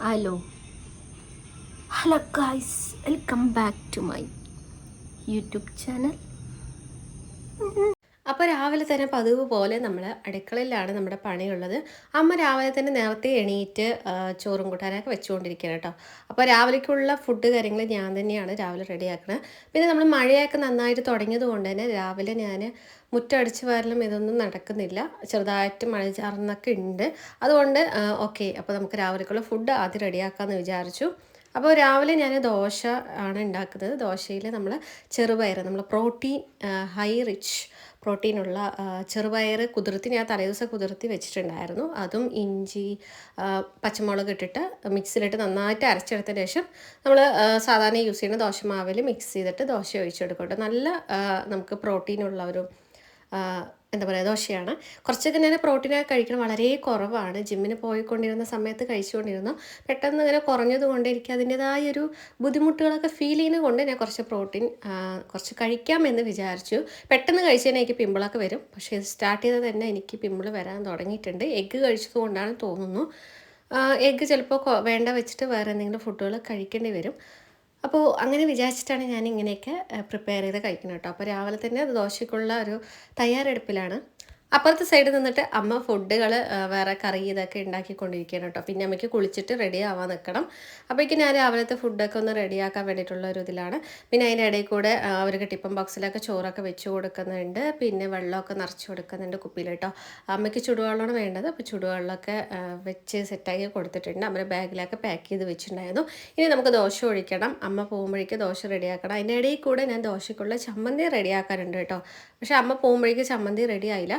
hello hello guys welcome back to my YouTube channel അപ്പോൾ രാവിലെ തന്നെ പതിവ് പോലെ നമ്മൾ അടുക്കളയിലാണ് നമ്മുടെ പണിയുള്ളത്. അമ്മ രാവിലെ തന്നെ നേരത്തെ എണീറ്റ് ചോറും കൂട്ടാനൊക്കെ വെച്ചുകൊണ്ടിരിക്കുകയാണ് കേട്ടോ. അപ്പോൾ രാവിലേക്കുള്ള ഫുഡ് കാര്യങ്ങൾ ഞാൻ തന്നെയാണ് രാവിലെ റെഡിയാക്കുന്നത് പിന്നെ നമ്മൾ മഴയൊക്കെ നന്നായിട്ട് തുടങ്ങിയത് കൊണ്ട് തന്നെ രാവിലെ ഞാൻ മുറ്റടിച്ച് വരലും ഇതൊന്നും നടക്കുന്നില്ല. ചെറുതായിട്ട് മഴ ചാർന്നൊക്കെ ഉണ്ട്. അതുകൊണ്ട് ഓക്കെ അപ്പോൾ നമുക്ക് രാവിലേക്കുള്ള ഫുഡ് ആദ്യം റെഡിയാക്കാമെന്ന് വിചാരിച്ചു. അപ്പോൾ രാവിലെ ഞാൻ ദോശ ആണ് ഉണ്ടാക്കുന്നത്. ദോശയിൽ നമ്മൾ ചെറുപയർ നമ്മൾ പ്രോട്ടീൻ ഹൈ റിച്ച് പ്രോട്ടീനുള്ള ചെറുപയർ കുതിർത്തി ഞാൻ തലേദിവസം കുതിർത്തി വെച്ചിട്ടുണ്ടായിരുന്നു. അതും ഇഞ്ചി പച്ചമുളക് ഇട്ടിട്ട് മിക്സിയിലിട്ട് നന്നായിട്ട് അരച്ചെടുത്തതിന് ശേഷം നമ്മൾ സാധാരണ യൂസ് ചെയ്യുന്ന ദോശമാവിൽ മിക്സ് ചെയ്തിട്ട് ദോശ ഒഴിച്ചെടുക്കട്ടെ നല്ല നമുക്ക് പ്രോട്ടീനുള്ള ഒരു എന്താ പറയുക ദോശയാണ്. കുറച്ചൊക്കെ ഞാൻ പ്രോട്ടീനൊക്കെ കഴിക്കണം. വളരെ കുറവാണ്. ജിമ്മിന് പോയിക്കൊണ്ടിരുന്ന സമയത്ത് കഴിച്ചുകൊണ്ടിരുന്നു. പെട്ടെന്ന് ഇങ്ങനെ കുറഞ്ഞതുകൊണ്ട് എനിക്ക് അതിന്റെതായ ഒരു ബുദ്ധിമുട്ടുകളൊക്കെ ഫീൽ ചെയ്യുന്നത് കൊണ്ട് ഞാൻ കുറച്ച് പ്രോട്ടീൻ കുറച്ച് കഴിക്കാമെന്ന് വിചാരിച്ചു. പെട്ടെന്ന് കഴിച്ചതിന് എനിക്ക് പിമ്പിളൊക്കെ വരും. പക്ഷേ ഇത് സ്റ്റാർട്ട് ചെയ്തത് തന്നെ എനിക്ക് പിമ്പിൾ വരാൻ തുടങ്ങിയിട്ടുണ്ട്. എഗ്ഗ് കഴിച്ചത് കൊണ്ടാണ് തോന്നുന്നു. എഗ്ഗ് ചിലപ്പോൾ വേണ്ട വെച്ചിട്ട് വേറെ എന്തെങ്കിലും ഫുഡുകൾ കഴിക്കേണ്ടി വരും. അപ്പോൾ അങ്ങനെ വിചാരിച്ചിട്ടാണ് ഞാൻ ഇങ്ങനെയൊക്കെ പ്രിപ്പയർ ചെയ്ത് കഴിക്കുന്നത് കേട്ടോ. അപ്പോൾ രാവിലെ തന്നെ ദോശയ്ക്കുള്ള ഒരു തയ്യാറെടുപ്പിലാണ്. അപ്പുറത്തെ സൈഡിൽ നിന്നിട്ട് അമ്മ ഫുഡുകൾ വേറെ കറി ഇതൊക്കെ ഉണ്ടാക്കിക്കൊണ്ടിരിക്കുകയാണ് കേട്ടോ. പിന്നെ അമ്മയ്ക്ക് കുളിച്ചിട്ട് റെഡി ആവാൻ നിൽക്കണം അപ്പോഴേക്കും ഞാൻ രാവിലത്തെ ഫുഡൊക്കെ ഒന്ന് റെഡിയാക്കാൻ വേണ്ടിയിട്ടുള്ള ഒരു ഇതിലാണ്. പിന്നെ അതിന്റെ ഇടയിൽ കൂടെ അവർക്ക് ടിപ്പൺ ബോക്സിലൊക്കെ ചോറൊക്കെ വെച്ച് കൊടുക്കുന്നുണ്ട്. പിന്നെ വെള്ളമൊക്കെ നിറച്ച് കൊടുക്കുന്നുണ്ട് കുപ്പിയിൽ കേട്ടോ. അമ്മയ്ക്ക് ചുടുവെള്ളമാണ് വേണ്ടത്. അപ്പോൾ ചുടുവെള്ളമൊക്കെ വെച്ച് സെറ്റാക്കി കൊടുത്തിട്ടുണ്ട്. അമ്മ ബാഗിലൊക്കെ പാക്ക് ചെയ്ത് വെച്ചിട്ടുണ്ടായിരുന്നു. ഇനി നമുക്ക് ദോശ ഒഴിക്കണം. അമ്മ പോകുമ്പോഴേക്ക് ദോശ റെഡിയാക്കണം അതിന്റെ ഇടയിൽ കൂടെ ഞാൻ ദോശയ്ക്കുള്ള ചമ്മന്തി റെഡിയാക്കാറുണ്ട് കേട്ടോ. പക്ഷേ അമ്മ പോകുമ്പോഴേക്ക് ചമ്മന്തി റെഡി ആയില്ല.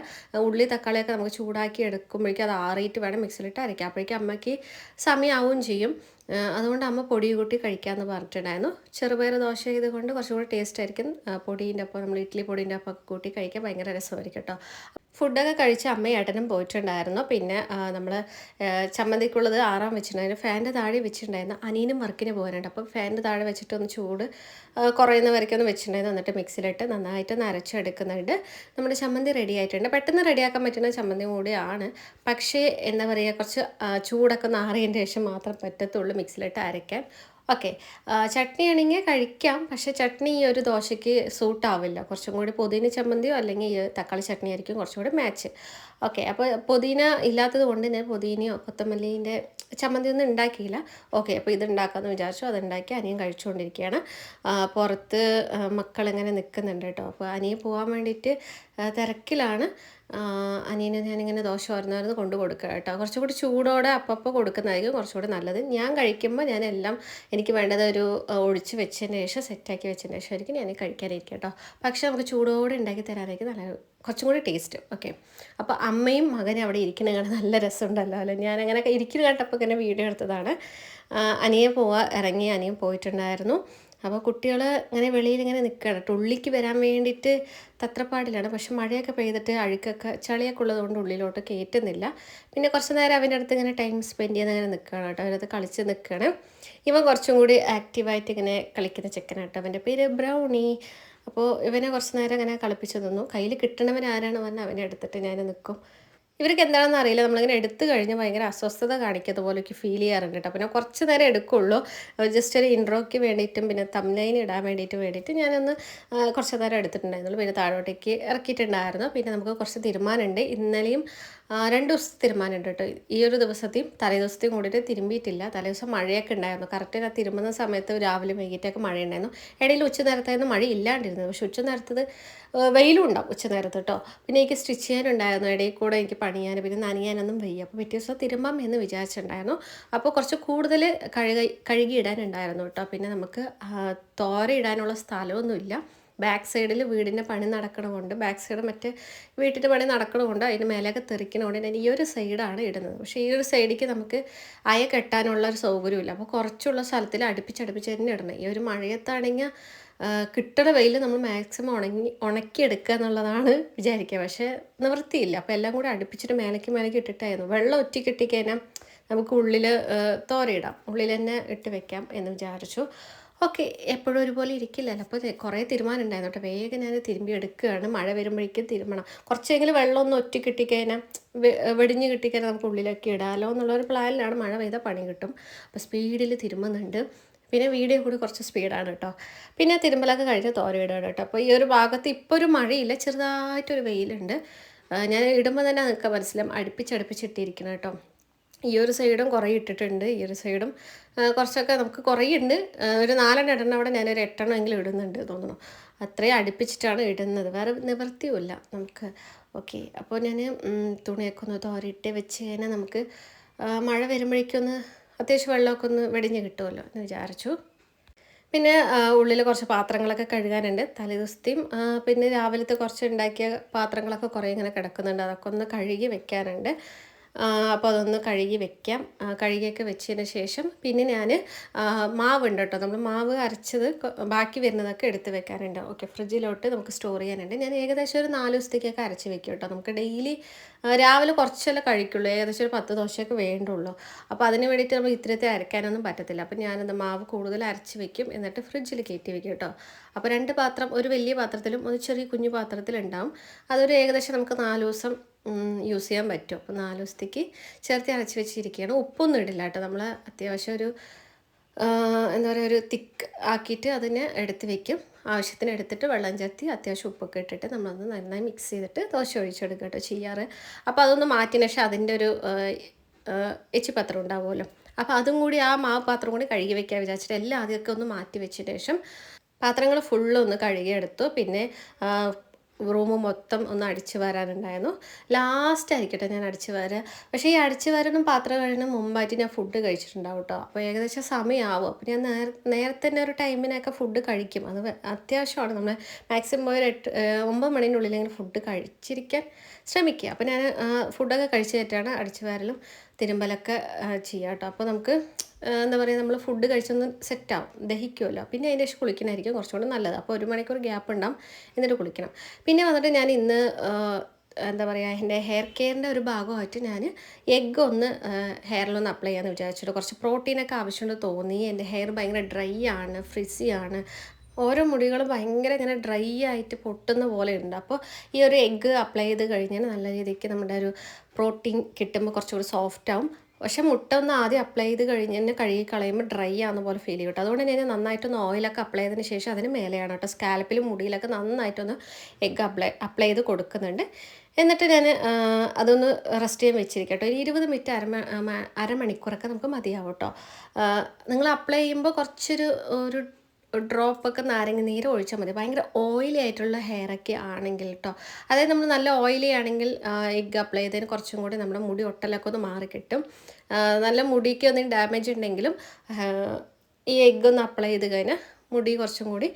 ഉള്ളി തക്കാളിയൊക്കെ നമുക്ക് ചൂടാക്കി എടുക്കുമ്പോഴേക്കും അത് ആറിയിട്ട് വേണം മിക്സിയിലിട്ട് അരയ്ക്കാം അപ്പോഴേക്കും അമ്മയ്ക്ക് സമയമാവുകയും ചെയ്യും. അതുകൊണ്ട് അമ്മ പൊടി കൂട്ടി കഴിക്കാമെന്ന് പറഞ്ഞിട്ടുണ്ടായിരുന്നു. ചെറുപയർ ദോശ ചെയ്തുകൊണ്ട് കുറച്ചും കൂടി ടേസ്റ്റ് ആയിരിക്കും പൊടീന്റെ ഒപ്പം നമ്മൾ ഇഡ്ഡലി പൊടീന്റെ അപ്പം കൂട്ടി കഴിക്കാൻ ഭയങ്കര രസമായിരിക്കും കേട്ടോ. ഫുഡൊക്കെ കഴിച്ച് അമ്മയും ഏട്ടനും പോയിട്ടുണ്ടായിരുന്നു. പിന്നെ നമ്മൾ ചമ്മന്തിക്കുള്ളത് ആറാൻ വെച്ചിട്ടുണ്ടായിരുന്നു. ഫാന്റെ താഴെ വെച്ചിട്ടുണ്ടായിരുന്നു. അനിയനും വർക്കിന് പോകാനുണ്ട്. അപ്പം ഫാന്റെ താഴെ വെച്ചിട്ട് ഒന്ന് ചൂട് കുറയുന്ന വരയ്ക്ക് ഒന്ന് വെച്ചിട്ടുണ്ടായിരുന്നു. എന്നിട്ട് മിക്സിയിലിട്ട് നന്നായിട്ട് നരച്ചെടുക്കുന്നുണ്ട് നമ്മുടെ ചമ്മന്തി റെഡി ആയിട്ടുണ്ട്. പെട്ടെന്ന് റെഡിയാക്കാൻ പറ്റുന്ന ചമ്മന്തി കൂടിയാണ്. പക്ഷേ എന്താ പറയുക കുറച്ച് ചൂടൊക്കെ നാറിയതിന്റെ ശേഷം മാത്രം പറ്റത്തുള്ളൂ. മിക്സിയിലിട്ട് അരയ്ക്കാൻ ഓക്കെ. ചട്നി ആണെങ്കിൽ കഴിക്കാം. പക്ഷേ ചട്നി ഈ ഒരു ദോശയ്ക്ക് സൂട്ടാവില്ല കുറച്ചും കൂടി പുതിന ചമ്മന്തിയോ അല്ലെങ്കിൽ ഈ തക്കാളി ചട്നി ആയിരിക്കും കുറച്ചും കൂടി മാച്ച് ഓക്കെ അപ്പോൾ പുതിന ഇല്ലാത്തത് കൊണ്ട് ഞാൻ പുതിനയോ കൊത്തമല്ലീന്റെ ചമ്മന്തി ഒന്നും ഉണ്ടാക്കിയില്ല. ഓക്കെ അപ്പോൾ ഇത് ഉണ്ടാക്കാമെന്ന് വിചാരിച്ചു അത് ഉണ്ടാക്കി അനിയൻ കഴിച്ചുകൊണ്ടിരിക്കുകയാണ്. പുറത്ത് മക്കളിങ്ങനെ നിൽക്കുന്നുണ്ട് കേട്ടോ. അപ്പോൾ അനിയൻ പോകാൻ വേണ്ടിയിട്ട് തിരക്കിലാണ്. അനിയനെ ഞാനിങ്ങനെ ദോശ ഓർന്നായിരുന്നു കൊണ്ട് കൊടുക്കുക കേട്ടോ. കുറച്ചുകൂടി ചൂടോടെ അപ്പപ്പോൾ കൊടുക്കുന്നതായിരിക്കും കുറച്ചുകൂടി നല്ലത്. ഞാൻ കഴിക്കുമ്പോൾ ഞാൻ എല്ലാം എനിക്ക് വേണ്ടത് ഒരു ഒഴിച്ച് വെച്ചതിന് ശേഷം സെറ്റാക്കി വെച്ചതിന് ശേഷം ആയിരിക്കും ഞാൻ കഴിക്കാനായിരിക്കും കേട്ടോ. പക്ഷേ നമുക്ക് ചൂടോടെ ഉണ്ടാക്കി തരാനായിരിക്കും നല്ല കുറച്ചും കൂടി ടേസ്റ്റ് ഓക്കെ അപ്പോൾ അമ്മയും മകനും അവിടെ ഇരിക്കണ കാണാൻ നല്ല രസമുണ്ടല്ലോ അല്ലേ? ഞാൻ അങ്ങനെ ഇരിക്കുന്ന കണ്ടപ്പോൾ ഇങ്ങനെ വീഡിയോ എടുത്തതാണ്. അനിയെ പോവാ ഇറങ്ങി അനിയൻ പോയിട്ടുണ്ടായിരുന്നു. അപ്പോൾ കുട്ടികൾ ഇങ്ങനെ വെളിയിൽ ഇങ്ങനെ നിൽക്കുകയാണ്. ഉള്ളിക്ക് വരാൻ വേണ്ടിയിട്ട് തത്രപ്പാടിലാണ്. പക്ഷെ മഴയൊക്കെ പെയ്തിട്ട് അഴുക്കൊക്കെ ചളിയൊക്കെ ഉള്ളതുകൊണ്ട് ഉള്ളിലോട്ട് കയറ്റുന്നില്ല. പിന്നെ കുറച്ച് നേരം അവന്റെ അടുത്ത് ഇങ്ങനെ ടൈം സ്പെൻഡ് ചെയ്ത് ഇങ്ങനെ നിൽക്കുകയാണ് കേട്ടോ. അവരത് കളിച്ച് നിൽക്കുകയാണ്. ഇവൻ കുറച്ചും കൂടി ആക്റ്റീവായിട്ട് ഇങ്ങനെ കളിക്കുന്ന ചെക്കനാട്ടോ അവന്റെ പേര് ബ്രൗണി. അപ്പോൾ ഇവനെ കുറച്ച് നേരം ഇങ്ങനെ കളിപ്പിച്ച് തന്നു കയ്യിൽ കിട്ടണവൻ ആരാണ് പറഞ്ഞാൽ അവനെ എടുത്തിട്ട് ഞാൻ നിൽക്കും ഇവർക്ക് എന്താണെന്ന് അറിയില്ല. നമ്മളിങ്ങനെ എടുത്തു കഴിഞ്ഞ് ഭയങ്കര അസ്വസ്ഥത കാണിക്കുന്നത് പോലെ എനിക്ക് ഫീൽ ചെയ്യാറുണ്ട് കേട്ടോ. പിന്നെ കുറച്ച് നേരം എടുക്കുള്ളൂ. ജസ്റ്റ് ഒരു ഇൻട്രോയ്ക്ക് വേണ്ടിയിട്ടും പിന്നെ തംലൈൻ ഇടാൻ വേണ്ടിയിട്ട് വേണ്ടിയിട്ട് ഞാനൊന്ന് കുറച്ച് നേരം എടുത്തിട്ടുണ്ടായിരുന്നുള്ളൂ. പിന്നെ താഴോട്ടേക്ക് ഇറക്കിയിട്ടുണ്ടായിരുന്നു. പിന്നെ നമുക്ക് കുറച്ച് തീരുമാനമുണ്ട്. ഇന്നലെയും രണ്ട് ദിവസത്തെ തീരുമാനമുണ്ട് കേട്ടോ. ഈ ഒരു ദിവസത്തെയും തലേ ദിവസത്തെയും കൂടിയിട്ട് തിരുമ്പിയിട്ടില്ല. തലേ ദിവസം മഴയൊക്കെ ഉണ്ടായിരുന്നു. കറക്റ്റ് ആ തിരുമ്പുന്ന സമയത്ത് രാവിലെ വൈകിട്ടൊക്കെ മഴ ഉണ്ടായിരുന്നു ഇടയിൽ ഉച്ച നേരത്തായിരുന്നു മഴ ഇല്ലാണ്ടിരുന്നത്. പക്ഷെ ഉച്ച നേരത്തത് വെയിലും ഉണ്ടാവും ഉച്ച നേരത്ത് കേട്ടോ. പിന്നെ എനിക്ക് സ്റ്റിച്ച് ചെയ്യാനുണ്ടായിരുന്നു. ഇടയിൽ കൂടെ എനിക്ക് പണിയാൻ പിന്നെ നനയാനൊന്നും വയ്യ. അപ്പോൾ പിറ്റേ ദിവസം തിരുമ്പാം എന്ന് വിചാരിച്ചിട്ടുണ്ടായിരുന്നു. അപ്പോൾ കുറച്ച് കൂടുതൽ കഴുകി കഴുകിയിടാനുണ്ടായിരുന്നു കേട്ടോ. പിന്നെ നമുക്ക് ആ, തോര ഇടാനുള്ള സ്ഥലമൊന്നുമില്ല. ബാക്ക് സൈഡിൽ വീടിന്റെ പണി നടക്കണമുണ്ട് ബാക്ക് സൈഡ് മറ്റേ വീട്ടിന്റെ പണി നടക്കണമുണ്ട് അതിന് മേലെയൊക്കെ തെറിക്കണമുണ്ട് ഞാൻ ഈ ഒരു സൈഡാണ് ഇടുന്നത്. പക്ഷേ ഈ ഒരു സൈഡിലേക്ക് നമുക്ക് അയ കെട്ടാനുള്ള ഒരു സൗകര്യമില്ല. അപ്പോൾ കുറച്ചുള്ള സ്ഥലത്തിൽ അടുപ്പിച്ചടുപ്പിച്ച് തന്നെ ഇടണം. ഈ ഒരു മഴയത്താണെങ്കിൽ കിട്ടണ വെയിൽ നമ്മൾ മാക്സിമം ഉണങ്ങി ഉണക്കിയെടുക്കുക എന്നുള്ളതാണ് വിചാരിക്കുക. പക്ഷേ നിവൃത്തിയില്ല. അപ്പോൾ എല്ലാം കൂടെ അടുപ്പിച്ചിട്ട് മേലേക്ക് മേലേക്ക് ഇട്ടിട്ടായിരുന്നു. വെള്ളം ഒറ്റ കിട്ടിക്കഴിഞ്ഞാൽ നമുക്ക് ഉള്ളിൽ തോരയിടാം. ഉള്ളിൽ തന്നെ ഇട്ട് വെക്കാം എന്ന് വിചാരിച്ചു. ഓക്കെ എപ്പോഴും ഒരുപോലെ ഇരിക്കില്ലല്ലോ. അപ്പോൾ കുറേ തീരുമാനം ഉണ്ടായിരുന്നു കേട്ടോ. വേഗം ഞാൻ തിരുമ്പി എടുക്കുകയാണ്. മഴ വരുമ്പോഴേക്കും തിരുമണം കുറച്ചെങ്കിലും വെള്ളം ഒന്ന് ഒറ്റ കിട്ടിക്കഴിഞ്ഞാൽ വെടിഞ്ഞ് കിട്ടിക്കഴിഞ്ഞാൽ നമുക്ക് ഉള്ളിലൊക്കെ ഇടാമല്ലോ എന്നുള്ളൊരു പ്ലാനിലാണ് മഴ പെയ്താൽ പണി കിട്ടും. അപ്പോൾ സ്പീഡിൽ തിരുമ്പുന്നുണ്ട് പിന്നെ വീഡിയോ കൂടി കുറച്ച് സ്പീഡാണ് കേട്ടോ. പിന്നെ തിരുമ്പലൊക്കെ കഴിഞ്ഞ് തോരയിടാണ് കേട്ടോ. അപ്പോൾ ഈ ഒരു ഭാഗത്ത് ഇപ്പോൾ ഒരു മഴയില്ല ചെറുതായിട്ടൊരു വെയിലുണ്ട്. ഞാൻ ഇടുമ്പോൾ തന്നെ നിങ്ങൾക്ക് മനസ്സിലാവും അടുപ്പിച്ചടുപ്പിച്ചിട്ടിരിക്കണം കേട്ടോ. ഈ ഒരു സൈഡും കുറേ ഇട്ടിട്ടുണ്ട് ഈ ഒരു സൈഡും. കുറച്ചൊക്കെ നമുക്ക് കുറേ ഉണ്ട് ഒരു നാലെണ്ണം ഇടണം അവിടെ ഞാനൊരു എട്ടെണ്ണം എങ്കിലും ഇടുന്നുണ്ട് തോന്നുന്നു. അത്രയും അടുപ്പിച്ചിട്ടാണ് ഇടുന്നത്. വേറെ നിവൃത്തിയുമില്ല നമുക്ക്. ഓക്കെ അപ്പോൾ ഞാൻ തുണിയൊക്കെ ഒന്ന് തോരയിട്ട് വെച്ച് കഴിഞ്ഞാൽ നമുക്ക് മഴ വരുമ്പോഴേക്കൊന്ന് അത്യാവശ്യം വെള്ളമൊക്കെ ഒന്ന് വെടിഞ്ഞ് കിട്ടുമല്ലോ എന്ന് വിചാരിച്ചു. പിന്നെ ഉള്ളിൽ കുറച്ച് പാത്രങ്ങളൊക്കെ കഴുകാനുണ്ട്. തലേദിവസത്തെയും പിന്നെ രാവിലത്തെ കുറച്ച് ഉണ്ടാക്കിയ പാത്രങ്ങളൊക്കെ കുറേ ഇങ്ങനെ കിടക്കുന്നുണ്ട്. അതൊക്കെ ഒന്ന് കഴുകി വെക്കാനുണ്ട്. അപ്പോൾ അതൊന്ന് കഴുകി വെക്കാം. കഴുകിയൊക്കെ വെച്ചതിന് ശേഷം പിന്നെ ഞാൻ മാവുണ്ട് കേട്ടോ. നമ്മൾ മാവ് അരച്ചത് ബാക്കി വരുന്നതൊക്കെ എടുത്ത് വെക്കാനുണ്ട്. ഓക്കെ ഫ്രിഡ്ജിലോട്ട് നമുക്ക് സ്റ്റോർ ചെയ്യാനുണ്ട്. ഞാൻ ഏകദേശം ഒരു നാല് ദിവസത്തേക്കൊക്കെ അരച്ച് വെക്കും കേട്ടോ. നമുക്ക് ഡെയിലി രാവിലെ കുറച്ചല്ലേ കഴിക്കുള്ളൂ. ഏകദേശം ഒരു പത്ത് ദോശയൊക്കെ വേണ്ടുള്ളൂ. അപ്പോൾ അതിന് വേണ്ടിയിട്ട് നമ്മൾ ഇത്രത്തെ അരക്കാനൊന്നും പറ്റത്തില്ല. അപ്പോൾ ഞാനത് മാവ് കൂടുതൽ അരച്ച് വെക്കും. എന്നിട്ട് ഫ്രിഡ്ജിൽ കയറ്റി വെക്കും കേട്ടോ. അപ്പോൾ രണ്ട് പാത്രം ഒരു വലിയ പാത്രത്തിലും ഒരു ചെറിയ കുഞ്ഞു പാത്രത്തിലുണ്ടാവും. അതൊരു ഏകദേശം നമുക്ക് നാല് ദിവസം യൂസ് ചെയ്യാൻ പറ്റും. അപ്പോൾ നാല് ദിവസത്തേക്ക് ചേർത്ത് അരച്ച് വെച്ചിരിക്കുകയാണ്. ഉപ്പൊന്നും ഇടില്ല കേട്ടോ. നമ്മൾ അത്യാവശ്യം ഒരു എന്താ പറയുക ഒരു തിക്ക് ആക്കിയിട്ട് അതിനെ എടുത്ത് വെക്കും. ആവശ്യത്തിന് എടുത്തിട്ട് വെള്ളം ചേർത്തി അത്യാവശ്യം ഉപ്പൊക്കെ ഇട്ടിട്ട് നമ്മളത് നന്നായി മിക്സ് ചെയ്തിട്ട് ദോശ ഒഴിച്ചെടുക്കുക കേട്ടോ ചെയ്യാറ്. അപ്പോൾ അതൊന്ന് മാറ്റിയ ശേഷം അതിന്റെ ഒരു എച്ചി പാത്രം ഉണ്ടാവുമല്ലോ. അപ്പോൾ അതും കൂടി ആ മാവ് പാത്രം കൂടി കഴുകി വെക്കാൻ വിചാരിച്ചിട്ട് എല്ലാം ആദ്യമൊക്കെ ഒന്ന് മാറ്റി വെച്ചതിന് ശേഷം പാത്രങ്ങൾ ഫുള്ള് ഒന്ന് കഴുകിയെടുത്തു. പിന്നെ റൂം മൊത്തം ഒന്ന് അടിച്ചു വരാനുണ്ടായിരുന്നു. ലാസ്റ്റ് ആയിരിക്കട്ടെ ഞാൻ അടിച്ചു വരാം. പക്ഷേ ഈ അടിച്ചു വരാനും പാത്രം കഴിയുന്ന മുമ്പായിട്ട് ഞാൻ ഫുഡ് കഴിച്ചിട്ടുണ്ടാവും കേട്ടോ അപ്പോൾ ഏകദേശം സമയമാവും അപ്പോൾ ഞാൻ നേര നേരത്തെ തന്നെ ഒരു ടൈമിനൊക്കെ ഫുഡ് കഴിക്കും. അത് അത്യാവശ്യമാണ്. നമ്മൾ മാക്സിമം ഒരു എട്ട് ഒമ്പത് മണീനുള്ളിലെങ്കിലും ഫുഡ് കഴിച്ചിരിക്കാൻ ശ്രമിക്കുക. അപ്പോൾ ഞാൻ ഫുഡൊക്കെ കഴിച്ചു കയറ്റാണ് അടിച്ചു വരലും തിരുമ്പലൊക്കെ ചെയ്യാം കേട്ടോ അപ്പോൾ നമുക്ക് എന്താ പറയുക നമ്മൾ ഫുഡ് കഴിച്ചൊന്ന് സെറ്റാവും ദഹിക്കുമല്ലോ പിന്നെ അതിന്റെ ശേഷം കുളിക്കണമായിരിക്കും കുറച്ചുകൂടി നല്ലത്. അപ്പോൾ ഒരു മണിക്കൂർ ഗ്യാപ്പ് ഉണ്ടാവും എന്നിട്ട് കുളിക്കണം. പിന്നെ വന്നിട്ട് ഞാൻ ഇന്ന് എന്താ പറയുക എന്റെ ഹെയർ കെയറിന്റെ ഒരു ഭാഗമായിട്ട് ഞാൻ എഗ്ഗ് ഒന്ന് ഹെയറിലൊന്ന് അപ്ലൈ ചെയ്യാമെന്ന് വിചാരിച്ചിട്ട് കുറച്ച് പ്രോട്ടീനൊക്കെ ആവശ്യമുണ്ട് തോന്നി. എന്റെ ഹെയർ ഭയങ്കര ഡ്രൈ ആണ് ഫ്രിസി ആണ്. ഓരോ മുടികളും ഭയങ്കര ഇങ്ങനെ ഡ്രൈ ആയിട്ട് പൊട്ടുന്ന പോലെ ഉണ്ട്. അപ്പോൾ ഈ ഒരു എഗ്ഗ് അപ്ലൈ ചെയ്ത് കഴിഞ്ഞാൽ നല്ല രീതിക്ക് നമ്മുടെ ഒരു പ്രോട്ടീൻ കിട്ടുമ്പോൾ കുറച്ചുകൂടി സോഫ്റ്റ് ആവും. പക്ഷെ മുട്ട ഒന്ന് ആദ്യം അപ്ലൈ ചെയ്ത് കഴിഞ്ഞ് തന്നെ കഴുകി കളയുമ്പോൾ ഡ്രൈ ആവുന്ന പോലെ ഫീൽ ചെയ്യും അതുകൊണ്ട് തന്നെ നന്നായിട്ടൊന്ന് ഓയിലൊക്കെ അപ്ലൈ ചെയ്തതിന് ശേഷം അതിന് മേലെയാണ് കേട്ടോ സ്കാൽപ്പിലും മുടിയിലൊക്കെ നന്നായിട്ടൊന്ന് എഗ്ഗ് അപ്ലൈ അപ്ലൈ ചെയ്ത് കൊടുക്കുന്നുണ്ട്. എന്നിട്ട് ഞാൻ അതൊന്ന് റെസ്റ്റ് ചെയ്യാൻ വെച്ചിരിക്കട്ടോ കേട്ടോ ഒരു ഇരുപത് മിനിറ്റ് അര അരമണിക്കൂറൊക്കെ നമുക്ക് മതിയാവും കേട്ടോ നിങ്ങൾ അപ്ലൈ ചെയ്യുമ്പോൾ കുറച്ചൊരു ഒരു ഡ്രോപ്പൊക്കെ നാരങ്ങ നീര് ഒഴിച്ചാൽ മതി. ഭയങ്കര ഓയിലി ആയിട്ടുള്ള ഹെയറൊക്കെ ആണെങ്കിൽ കേട്ടോ അതായത് നമ്മൾ നല്ല ഓയിലി ആണെങ്കിൽ എഗ്ഗ് അപ്ലൈ ചെയ്തതിന് കുറച്ചും കൂടി നമ്മുടെ മുടി ഒട്ടലൊക്കെ ഒന്ന് മാറി കിട്ടും. നല്ല മുടിക്ക് ഒന്നും ഡാമേജ് ഉണ്ടെങ്കിലും ഈ എഗ്ഗ് ഒന്ന് അപ്ലൈ ചെയ്ത് കഴിഞ്ഞാൽ മുടി കുറച്ചും കൂടി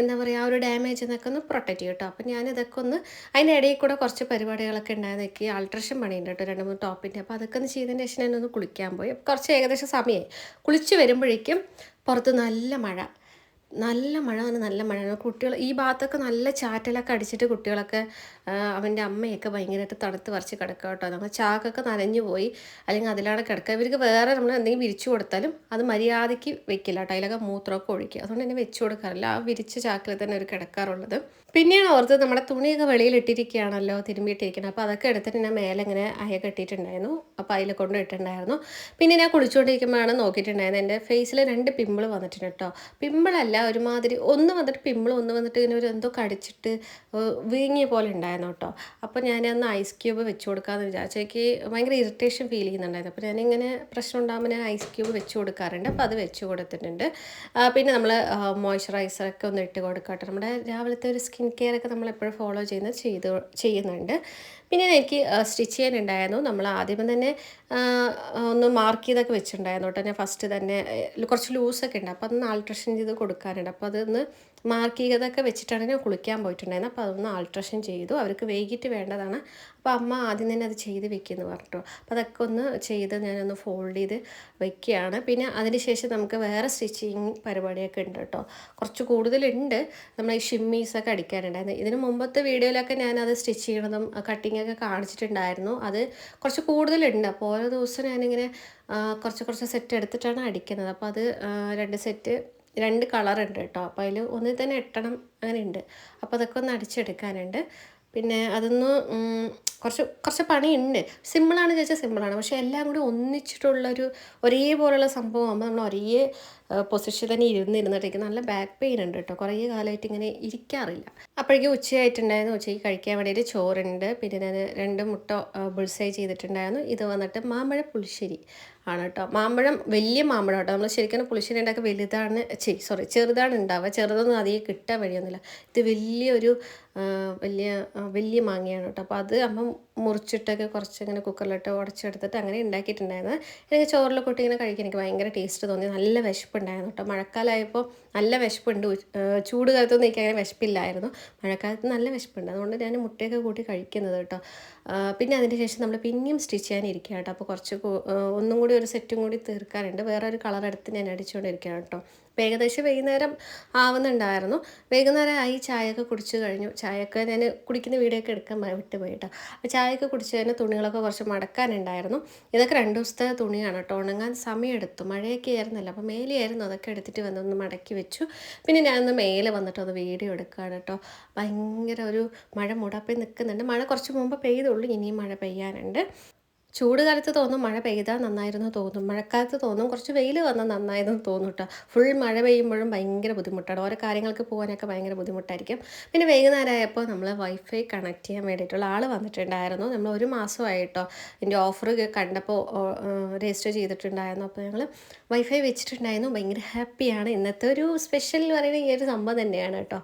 എന്താ പറയുക ആ ഒരു ഡാമേജ് എന്നൊക്കെ ഒന്ന് പ്രൊട്ടക്റ്റ് ചെയ്യും കേട്ടോ അപ്പം ഞാനിതൊക്കെ ഒന്ന് അതിന്റെ ഇടയിൽ കൂടെ കുറച്ച് പരിപാടികളൊക്കെ ഉണ്ടായിരുന്നു എനിക്ക് ആൾട്രേഷൻ പണിയുണ്ട് കേട്ടോ രണ്ട് മൂന്ന് ടോപ്പിന്റെ അപ്പോൾ അതൊക്കെ ഒന്ന് ചെയ്തതിന് ശേഷം ഞാനൊന്ന് കുളിക്കാൻ പോയി. കുറച്ച് ഏകദേശം സമയമായി കുളിച്ച് വരുമ്പോഴേക്കും പുറത്ത് നല്ല മഴ. നല്ല മഴ തന്നെ നല്ല മഴ. കുട്ടികൾ ഈ ഭാഗത്തൊക്കെ നല്ല ചാറ്റലൊക്കെ അടിച്ചിട്ട് കുട്ടികളൊക്കെ അവന്റെ അമ്മയൊക്കെ ഭയങ്കരമായിട്ട് തണുത്ത് വരച്ച് കിടക്കുക കേട്ടോ. നമ്മൾ ചാക്കൊക്കെ നനഞ്ഞു പോയി. അല്ലെങ്കിൽ അതിലാണ് കിടക്കുക. ഇവർക്ക് വേറെ നമ്മൾ എന്തെങ്കിലും വിരിച്ചു കൊടുത്താലും അത് മര്യാദയ്ക്ക് വെക്കില്ല കേട്ടോ. അതിലൊക്കെ മൂത്രമൊക്കെ ഒഴിക്കുക. അതുകൊണ്ട് തന്നെ വെച്ചു കൊടുക്കാറില്ല. ആ വിരിച്ച ചാക്കിൽ തന്നെ ഒരു കിടക്കാറുള്ളത്. പിന്നെയാണ് ഓർത്തത് നമ്മുടെ തുണിയൊക്കെ വെളിയിൽ ഇട്ടിരിക്കുകയാണല്ലോ തിരുമ്പിയിട്ടിരിക്കുന്നത് അപ്പോൾ അതൊക്കെ എടുത്തിട്ട് ഞാൻ മേലെ ഇങ്ങനെ അയ കെട്ടിയിട്ടുണ്ടായിരുന്നു. അപ്പോൾ അതിൽ കൊണ്ട് ഇട്ടിട്ടുണ്ടായിരുന്നു. പിന്നെ ഞാൻ കുളിച്ചുകൊണ്ടിരിക്കുമ്പോഴാണ് നോക്കിയിട്ടുണ്ടായിരുന്നത്. എന്റെ ഫേസിൽ രണ്ട് പിമ്പിൾ വന്നിട്ടുണ്ട് കേട്ടോ. പിമ്പിളല്ല ഒരുമാതിരി ഒന്ന് വന്നിട്ട് പിമ്പിൾ ഒന്ന് വന്നിട്ട് ഇങ്ങനെ ഒരു എന്തോ കടിച്ചിട്ട് വീങ്ങിയ പോലെ ഉണ്ടായിരുന്നു കേട്ടോ. അപ്പോൾ അന്ന് ഐസ് ക്യൂബ് വെച്ച് കൊടുക്കാമെന്ന് വിചാരിച്ചു. എനിക്ക് ഭയങ്കര ഇറിറ്റേഷൻ ഫീൽ ചെയ്യുന്നുണ്ടായിരുന്നു. അപ്പോൾ ഞാനിങ്ങനെ പ്രശ്നം ഉണ്ടാകുമ്പോൾ ഞാൻ ഐസ് ക്യൂബ് വെച്ച് കൊടുക്കാറുണ്ട്. അപ്പോൾ അത് വെച്ച് കൊടുത്തിട്ടുണ്ട്. പിന്നെ നമ്മൾ മോയ്സ്ചറൈസറൊക്കെ ഒന്ന് ഇട്ട് കൊടുക്കാം കേട്ടോ. നമ്മുടെ രാവിലത്തെ ഒരു സ്കിൻ കെയർ ഒക്കെ നമ്മൾ എപ്പോഴും ഫോളോ ചെയ്യുന്നത് ചെയ്ത് ചെയ്യുന്നുണ്ട്. പിന്നെ എനിക്ക് സ്റ്റിച്ച് ചെയ്യാനുണ്ടായിരുന്നു. നമ്മൾ ആദ്യമേ തന്നെ ഒന്ന് മാർക്ക് ചെയ്തൊക്കെ വെച്ചിട്ടുണ്ടായിരുന്നു കേട്ടോ. ഞാൻ ഫസ്റ്റ് തന്നെ കുറച്ച് ലൂസൊക്കെ ഉണ്ട്. അപ്പോൾ അതൊന്ന് ആൾട്രേഷൻ ചെയ്ത് കൊടുക്കാനുണ്ട്. അപ്പോൾ അതൊന്ന് മാർക്ക് ചെയ്തൊക്കെ വെച്ചിട്ടാണ് ഞാൻ കുളിക്കാൻ പോയിട്ടുണ്ടായിരുന്നത്. അപ്പോൾ അതൊന്ന് ആൾട്രേഷൻ ചെയ്തു. അവർക്ക് വൈകിട്ട് വേണ്ടതാണ്. അപ്പോൾ അമ്മ ആദ്യം തന്നെ അത് ചെയ്ത് വെക്കുമെന്ന് പറഞ്ഞു അപ്പോൾ അതൊക്കെ ഒന്ന് ചെയ്ത് ഞാനൊന്ന് ഫോൾഡ് ചെയ്ത് വെക്കുകയാണ്. പിന്നെ അതിന് ശേഷം നമുക്ക് വേറെ സ്റ്റിച്ചിങ് പരിപാടിയൊക്കെ ഉണ്ട് കേട്ടോ. കുറച്ച് കൂടുതലുണ്ട്. നമ്മൾ ഈ ഷിമ്മീസൊക്കെ അടിക്കാനുണ്ടായിരുന്നു. ഇതിന് മുമ്പത്തെ വീഡിയോയിലൊക്കെ ഞാനത് സ്റ്റിച്ച് ചെയ്യണതും കട്ടിങ് ഒക്കെ കാണിച്ചിട്ടുണ്ടായിരുന്നു. അത് കുറച്ച് കൂടുതലുണ്ട്. അപ്പോൾ ഓരോ ദിവസം ഞാനിങ്ങനെ കുറച്ച് കുറച്ച് സെറ്റ് എടുത്തിട്ടാണ് അടിക്കുന്നത്. അപ്പോൾ അത് രണ്ട് സെറ്റ് രണ്ട് കളറുണ്ട് കേട്ടോ. അപ്പോൾ അതിൽ ഒന്നിൽ തന്നെ എട്ടണം അങ്ങനെ ഉണ്ട് അപ്പോൾ അതൊക്കെ ഒന്ന് അടിച്ചെടുക്കാനുണ്ട്. പിന്നെ അതൊന്ന് കുറച്ച് കുറച്ച് പണിയുണ്ട്. സിമ്പിളാണ് ചോദിച്ചാൽ സിമ്പിളാണ് പക്ഷേ എല്ലാം കൂടി ഒന്നിച്ചിട്ടുള്ളൊരു ഒരേപോലുള്ള സംഭവം ആകുമ്പോൾ നമ്മൾ ഒരേ പൊസിഷൻ തന്നെ ഇരുന്നിരുന്നിട്ടേക്ക് നല്ല ബാക്ക് പെയിൻ ഉണ്ട് കേട്ടോ. കുറേ കാലമായിട്ട് ഇങ്ങനെ ഇരിക്കാറില്ല. അപ്പോഴേക്കും ഉച്ചയായിട്ടുണ്ടായിരുന്നു. ഉച്ചയ്ക്ക് കഴിക്കാൻ വേണ്ടിയിട്ട് ചോറുണ്ട്. പിന്നെ രണ്ട് മുട്ട ബുൾസൈ ചെയ്തിട്ടുണ്ടായിരുന്നു. ഇത് വന്നിട്ട് മാമ്പഴ പുളിശ്ശേരി. ആണ് കേട്ടോ മാമ്പഴം വലിയ മാമ്പഴം കേട്ടോ നമ്മൾ ശരിക്കും പുളിശ്ശേരി ഉണ്ടാക്കി വലുതാണ് ചെയ് സോറി ചെറുതാണ് ഉണ്ടാവുക. ചെറുതൊന്നും അധികം കിട്ടാൻ വഴിയൊന്നുമില്ല. ഇത് വലിയൊരു വലിയ വലിയ മാങ്ങയാണ് കേട്ടോ. അപ്പോൾ അത് അമ്മ മുറിച്ചിട്ടൊക്കെ കുറച്ച് ഇങ്ങനെ കുക്കറിലിട്ട് ഉടച്ചെടുത്തിട്ട് അങ്ങനെ ഉണ്ടാക്കിയിട്ടുണ്ടായിരുന്നു. എനിക്ക് ചോറിൽ കൂട്ടി ഇങ്ങനെ കഴിക്കാൻ എനിക്ക് ഭയങ്കര ടേസ്റ്റ് തോന്നി. നല്ല വിശപ്പുണ്ടായിരുന്നു കേട്ടോ. മഴക്കാലമായപ്പോൾ നല്ല വിശപ്പുണ്ട്. ചൂട് കാലത്തൊന്നും എനിക്ക് അങ്ങനെ വിശപ്പില്ലായിരുന്നു. മഴക്കാലത്ത് നല്ല വിശപ്പുണ്ട്. അതുകൊണ്ട് ഞാൻ മുട്ടയൊക്കെ കൂട്ടി കഴിക്കുന്നത് കേട്ടോ. പിന്നെ അതിന് ശേഷം നമ്മൾ പിന്നെയും സ്റ്റിച്ച് ചെയ്യാൻ ഇരിക്കുക കേട്ടോ. അപ്പോൾ കുറച്ച് ഒന്നും കൂടി ഒരു സെറ്റും കൂടി തീർക്കാനുണ്ട്. വേറെ ഒരു കളർ എടുത്ത് ഞാൻ അടിച്ചുകൊണ്ടിരിക്കുകയാണ് കേട്ടോ. ഏകദേശം വൈകുന്നേരം ആവുന്നുണ്ടായിരുന്നു. വൈകുന്നേരം ആയി ചായയൊക്കെ കുടിച്ചു കഴിഞ്ഞു. ചായയൊക്കെ ഞാൻ കുടിക്കുന്ന വീഡിയോ ഒക്കെ എടുക്കാൻ വിട്ടുപോയി കേട്ടോ അപ്പോൾ ചായയൊക്കെ കുടിച്ച് കഴിഞ്ഞാൽ തുണികളൊക്കെ കുറച്ച് മടക്കാനുണ്ടായിരുന്നു. ഇതൊക്കെ രണ്ട് ദിവസത്തെ തുണിയാണ് കേട്ടോ. ഉണങ്ങാൻ സമയമെടുത്തു. മഴയൊക്കെ ആയിരുന്നല്ലോ. അപ്പോൾ മേലെയായിരുന്നു. അതൊക്കെ എടുത്തിട്ട് വന്ന് ഒന്ന് മടക്കി വെച്ചു. പിന്നെ ഞാനൊന്ന് മേലെ വന്നിട്ട് ഒന്ന് വീഡിയോ എടുക്കുകയാണ് കേട്ടോ. ഭയങ്കര ഒരു മഴ മുടപ്പിൽ നിൽക്കുന്നുണ്ട്. മഴ കുറച്ച് മുമ്പ് പെയ്തുള്ളൂ. ഇനിയും മഴ പെയ്യാനുണ്ട്. ചൂട് കാലത്ത് തോന്നും മഴ പെയ്താൽ നന്നായിരുന്നു തോന്നും. മഴക്കാലത്ത് തോന്നും കുറച്ച് വെയിൽ വന്നാൽ നന്നായിരുന്നു തോന്നും കേട്ടോ ഫുൾ മഴ പെയ്യുമ്പോഴും ഭയങ്കര ബുദ്ധിമുട്ടാണ് ഓരോ കാര്യങ്ങൾക്ക് പോകാനൊക്കെ ഭയങ്കര ബുദ്ധിമുട്ടായിരിക്കും. പിന്നെ വൈകുന്നേരമായപ്പോൾ നമ്മൾ വൈഫൈ കണക്ട് ചെയ്യാൻ വേണ്ടിയിട്ടുള്ള ആൾ വന്നിട്ടുണ്ടായിരുന്നു. നമ്മൾ ഒരു മാസമായിട്ടോ ഇതിന്റെ ഓഫർ കണ്ടപ്പോൾ രജിസ്റ്റർ ചെയ്തിട്ടുണ്ടായിരുന്നു. അപ്പോൾ ഞങ്ങൾ വൈഫൈ വെച്ചിട്ടുണ്ടായിരുന്നു. ഭയങ്കര ഹാപ്പിയാണ് ഇന്നത്തെ ഒരു സ്പെഷ്യൽ എന്ന് പറയുന്നത് ഈ ഒരു സംഭവം തന്നെയാണ് കേട്ടോ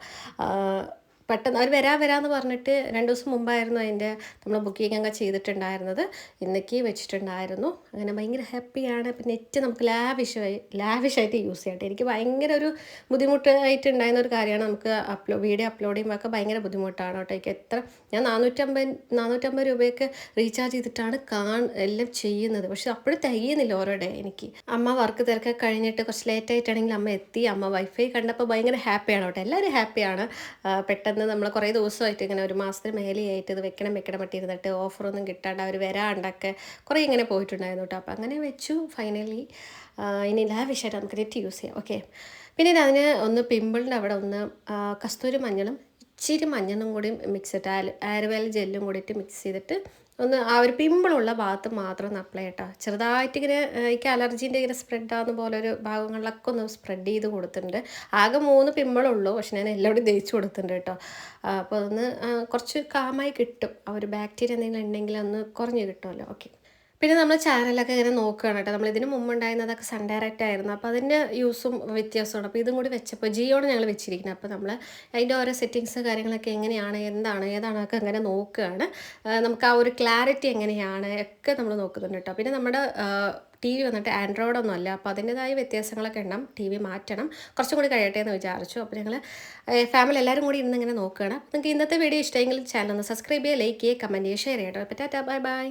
പെട്ടെന്ന് അവർ വരാ വരാന്ന് പറഞ്ഞിട്ട് രണ്ട് ദിവസം മുമ്പായിരുന്നു അതിന്റെ നമ്മൾ ബുക്കിംഗ് ഒക്കെ ചെയ്തിട്ടുണ്ടായിരുന്നത്. ഇന്നേക്ക് വെച്ചിട്ടുണ്ടായിരുന്നു. അങ്ങനെ ഭയങ്കര ഹാപ്പിയാണ് പിന്നെ നെറ്റ് നമുക്ക് ലാവിഷായി ലാവിഷായിട്ട് യൂസ് ചെയ്യട്ടെ. എനിക്ക് ഭയങ്കര ഒരു ബുദ്ധിമുട്ടായിട്ടുണ്ടായിരുന്ന ഒരു കാര്യമാണ് നമുക്ക് അപ്ലോ വീഡിയോ അപ്ലോഡ് ചെയ്യുമ്പോൾ ഒക്കെ ഭയങ്കര ബുദ്ധിമുട്ടാണ് കേട്ടോ. എനിക്ക് എത്ര ഞാൻ നാനൂറ്റമ്പത് നാനൂറ്റമ്പത് രൂപയൊക്കെ റീചാർജ് ചെയ്തിട്ടാണ് കാൺ എല്ലാം ചെയ്യുന്നത്. പക്ഷെ അപ്പോഴും തികയുന്നില്ല ഓരോ ഡേ എനിക്ക്. അമ്മ വർക്ക് തിരക്കെ കഴിഞ്ഞിട്ട് കുറച്ച് ലേറ്റ് ആയിട്ടാണെങ്കിൽ അമ്മ എത്തി. അമ്മ വൈഫൈ കണ്ടപ്പോൾ ഭയങ്കര ഹാപ്പിയാണ് കേട്ടോ. എല്ലാവരും ഹാപ്പിയാണ് ആ, പെട്ടെന്ന് നമ്മൾ കുറേ ദിവസമായിട്ട് ഇങ്ങനെ ഒരു മാസത്തിന് മേലെയായിട്ട് ഇത് വെക്കണം വെക്കണം പറ്റിയിരുന്നിട്ട് ഓഫറൊന്നും കിട്ടാണ്ട് അവർ വരാണ്ടൊക്കെ കുറേ ഇങ്ങനെ പോയിട്ടുണ്ടായിരുന്നു കേട്ടോ. അപ്പോൾ അങ്ങനെ വെച്ചു ഫൈനലി ഇനി ലാവിഷായിട്ട് നമുക്ക് നെറ്റ് യൂസ് ചെയ്യാം. ഓക്കെ പിന്നെ ഇത് അതിന് ഒന്ന് പിമ്പിളിന്റെ അവിടെ ഒന്ന് കസ്തൂരി മഞ്ഞളും ഇച്ചിരി മഞ്ഞളും കൂടി മിക്സ് ചെയ്തിട്ട് ആൽ ആരുവേൽ ജെല്ലും കൂടിയിട്ട് മിക്സ് ചെയ്തിട്ട് ഒന്ന് ആ ഒരു പിമ്പിളുള്ള ഭാഗത്ത് മാത്രം ഒന്ന് അപ്ലൈ ചെയ്യട്ടോ. ചെറുതായിട്ട് ഇങ്ങനെ എനിക്ക് അലർജീന്റെ ഇങ്ങനെ സ്പ്രെഡ് ആവുന്ന പോലെ ഒരു ഭാഗങ്ങളിലൊക്കെ ഒന്ന് സ്പ്രെഡ് ചെയ്ത് കൊടുത്തിട്ടുണ്ട്. ആകെ മൂന്ന് പിമ്പിളുള്ളൂ പക്ഷെ ഞാൻ എല്ലാവരും തേച്ച് കൊടുത്തിട്ടുണ്ട് കേട്ടോ. അപ്പോൾ അതൊന്ന് കുറച്ച് കാമായി കിട്ടും. ആ ഒരു ബാക്ടീരിയ എന്തെങ്കിലും ഉണ്ടെങ്കിൽ ഒന്ന് കുറഞ്ഞ് കിട്ടുമല്ലോ. ഓക്കെ പിന്നെ നമ്മൾ ചാനലൊക്കെ ഇങ്ങനെ നോക്കുകയാണ് കേട്ടോ. നമ്മൾ ഇതിന് മുമ്പ് ഉണ്ടായിരുന്നതൊക്കെ സൺ ഡയറക്റ്റ് ആയിരുന്നു അപ്പോൾ അതിന്റെ യൂസും വ്യത്യാസമാണ് അപ്പോൾ ഇതും കൂടി വെച്ചപ്പോൾ ജിയോണ് ഞങ്ങൾ വെച്ചിരിക്കുന്നത്. അപ്പോൾ നമ്മൾ അതിന്റെ ഓരോ സെറ്റിങ്സ് കാര്യങ്ങളൊക്കെ എങ്ങനെയാണ് എന്താണ് ഏതാണ് ഒക്കെ അങ്ങനെ നോക്കുകയാണ്. നമുക്ക് ആ ഒരു ക്ലാരിറ്റി എങ്ങനെയാണ് ഒക്കെ നമ്മൾ നോക്കുന്നുണ്ട് കേട്ടോ. പിന്നെ നമ്മുടെ ടി വി വന്നിട്ട് ആൻഡ്രോയിഡ് ഒന്നും അല്ല. അപ്പോൾ അതിന്റെതായ വ്യത്യാസങ്ങളൊക്കെ ഉണ്ടാവും ടി വി മാറ്റണം. കുറച്ചും കൂടി കഴിയട്ടെ എന്ന് വിചാരിച്ചു. അപ്പോൾ ഞങ്ങൾ ഫാമിലി എല്ലാവരും കൂടി ഇരുന്ന് ഇങ്ങനെ നോക്കുകയാണ്. നിങ്ങൾക്ക് ഇന്നത്തെ വീഡിയോ ഇഷ്ടമെങ്കിൽ ചാനൽ ഒന്ന് സബ്സ്ക്രൈബ് ചെയ്യുക ലൈക്ക് ചെയ്യുക കമന്റ് ചെയ്യുക ഷെയർ ചെയ്യട്ടോ അപ്പോൾ ബൈ ബൈ